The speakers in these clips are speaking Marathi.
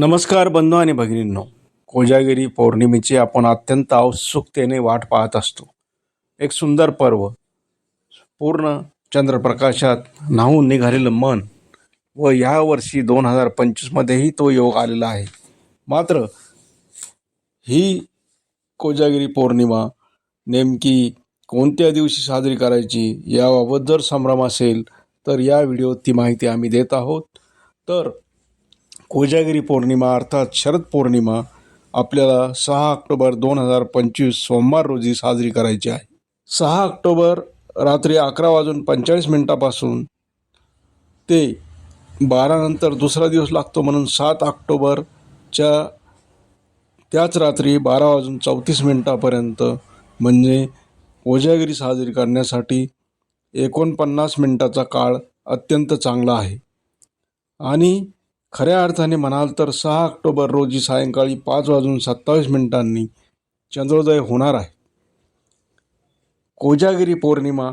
नमस्कार बंधू आणि भगिनींनो. कोजागिरी पौर्णिमेची आपण अत्यंत उत्सुकतेने वाट पाहत असतो. एक सुंदर पर्व. पूर्ण चंद्रप्रकाशात न्हावून निघालेलं मन व यावर्षी दोन हजार पंचवीसमध्येही तो योग आलेला आहे. मात्र ही कोजागिरी पौर्णिमा नेमकी कोणत्या दिवशी साजरी करायची याबाबत जर संभ्रम असेल तर या व्हिडिओत ती माहिती आम्ही देत आहोत. तर कोजागिरी पौर्णिमा अर्थात शरद पौर्णिमा आपल्याला सहा ऑक्टोबर दोन हजार पंचवीस सोमवार रोजी साजरी करायची आहे. सहा ऑक्टोबर रात्री अकरा वाजून पंचेचाळीस मिनटापासून ते बारानंतर दुसरा दिवस लागतो म्हणून सात ऑक्टोबरच्या त्याच रात्री बारा वाजून चौतीस मिनटापर्यंत म्हणजे कोजागिरी साजरी करण्यासाठी एकोणपन्नास मिनटाचा काळ अत्यंत चांगला आहे. आणि खऱ्या अर्थाने म्हणाल तर सहा ऑक्टोबर रोजी सायंकाळी पाच वाजून सत्तावीस मिनिटांनी चंद्रोदय होणार आहे. कोजागिरी पौर्णिमा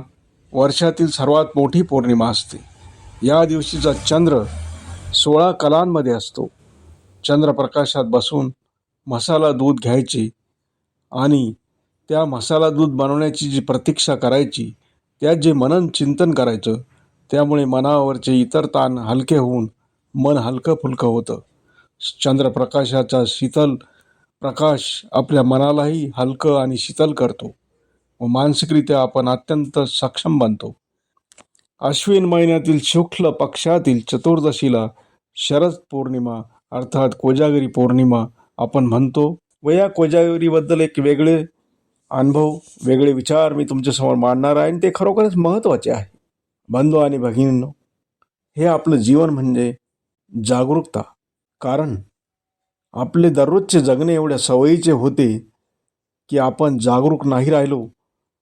वर्षातील सर्वात मोठी पौर्णिमा असते. या दिवशीचा चंद्र सोळा कलांमध्ये असतो. चंद्रप्रकाशात बसून मसाला दूध घ्यायचे आणि त्या मसाला दूध बनवण्याची जी प्रतीक्षा करायची त्यात जे मनन चिंतन करायचं त्यामुळे मनावरचे इतर ताण हलके होऊन मन हलकं फुलकं होतं. चंद्रप्रकाशाचा शीतल प्रकाश आपल्या मनालाही हलकं आणि शीतल करतो. व मानसिकरित्या आपण अत्यंत सक्षम बनतो. अश्विन महिन्यातील शुक्ल पक्षातील चतुर्दशीला शरद पौर्णिमा अर्थात कोजागिरी पौर्णिमा आपण म्हणतो. व या कोजागिरीबद्दल एक वेगळे अनुभव वेगळे विचार मी तुमच्यासमोर मांडणार आहे आणि ते खरोखरच महत्त्वाचे आहे. बंधू आणि भगिनींनो हे आपलं जीवन म्हणजे जागरूकता. कारण आपले दररोजचे जगणे एवढ्या सवयीचे होते की आपण जागरूक नाही राहिलो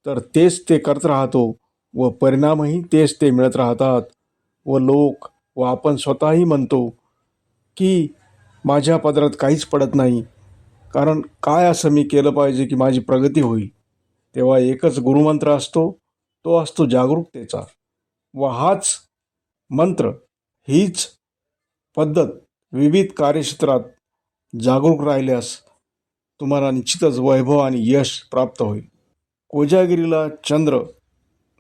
तर तेच ते करत राहतो व परिणामही तेच ते मिळत राहतात व लोक व आपण स्वतःही म्हणतो की माझ्या पदरात काहीच पडत नाही. कारण काय असं मी केलं पाहिजे की माझी प्रगती होईल? तेव्हा एकच गुरुमंत्र असतो तो असतो जागरूकतेचा. व हाच मंत्र हीच पद्धत विविध कार्यक्षेत्रात जागरूक राहिल्यास तुम्हाला निश्चितच वैभव आणि यश प्राप्त होईल. कोजागिरीला चंद्र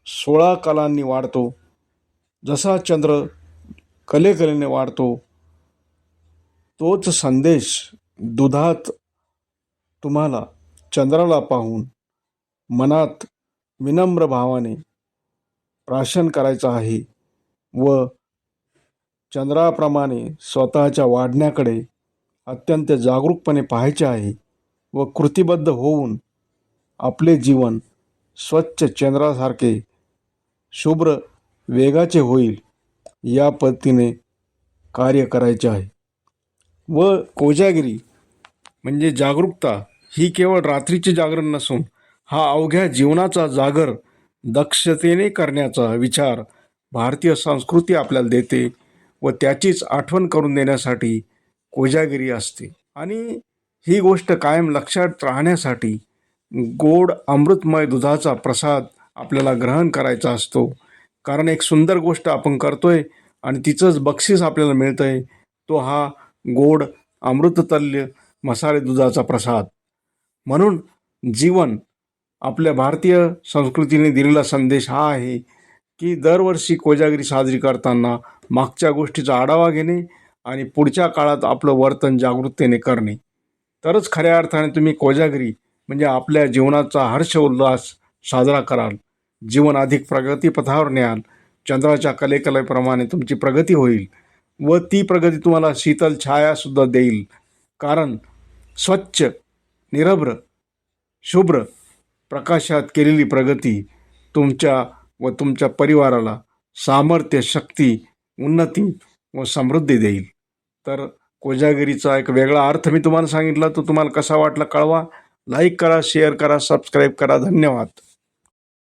सोळा कालांनी वाढतो. जसा चंद्र कलेकलेने वाढतो तोच संदेश दुधात तुम्हाला चंद्राला पाहून मनात विनम्र भावाने प्राशन करायचं आहे व चंद्राप्रमाणे स्वतःच्या वाढण्याकडे अत्यंत जागरूकपणे पाहायचे आहे व कृतिबद्ध होऊन आपले जीवन स्वच्छ चंद्रासारखे शुभ्र वेगाचे होईल या पद्धतीने कार्य करायचे आहे. व कोजागिरी म्हणजे जागरूकता ही केवळ रात्रीचे जागरण नसून हा अवघ्या जीवनाचा जागर दक्षतेने करण्याचा विचार भारतीय संस्कृती आपल्याला देते. व त्याचीच आठवण करून देण्यासाठी कोजागिरी असते. आणि ही गोष्ट कायम लक्षात राहण्यासाठी गोड अमृतमय दुधाचा प्रसाद आपल्याला ग्रहण करायचा असतो. कारण एक सुंदर गोष्ट आपण करतोय आणि तिचंच बक्षीस आपल्याला मिळतं आहे तो हा गोड अमृततल्य मसाले दुधाचा प्रसाद. म्हणून जीवन आपल्या भारतीय संस्कृतीने दिलेला संदेश हा आहे की दरवर्षी कोजागिरी साजरी करताना मागच्या गोष्टीचा आढावा घेणे आणि पुढच्या काळात आपलं वर्तन जागृततेने करणे. तरच खऱ्या अर्थाने तुम्ही कोजागिरी म्हणजे आपल्या जीवनाचा हर्ष उल्हास साजरा कराल. जीवन अधिक प्रगतीपथावर न्याल. चंद्राच्या कलेकलेप्रमाणे तुमची प्रगती होईल व ती प्रगती तुम्हाला शीतल छायासुद्धा देईल. कारण स्वच्छ निरभ्र शुभ्र प्रकाशात केलेली प्रगती तुमच्या व तुमच्या परिवाराला सामर्थ्य शक्ती उन्नती व समृद्धी देईल. तर कोजागिरीचा एक वेगळा अर्थ मी तुम्हाला सांगितला तो तुम्हाला कसा वाटला कळवा. लाईक करा शेअर करा सबस्क्राईब करा. धन्यवाद.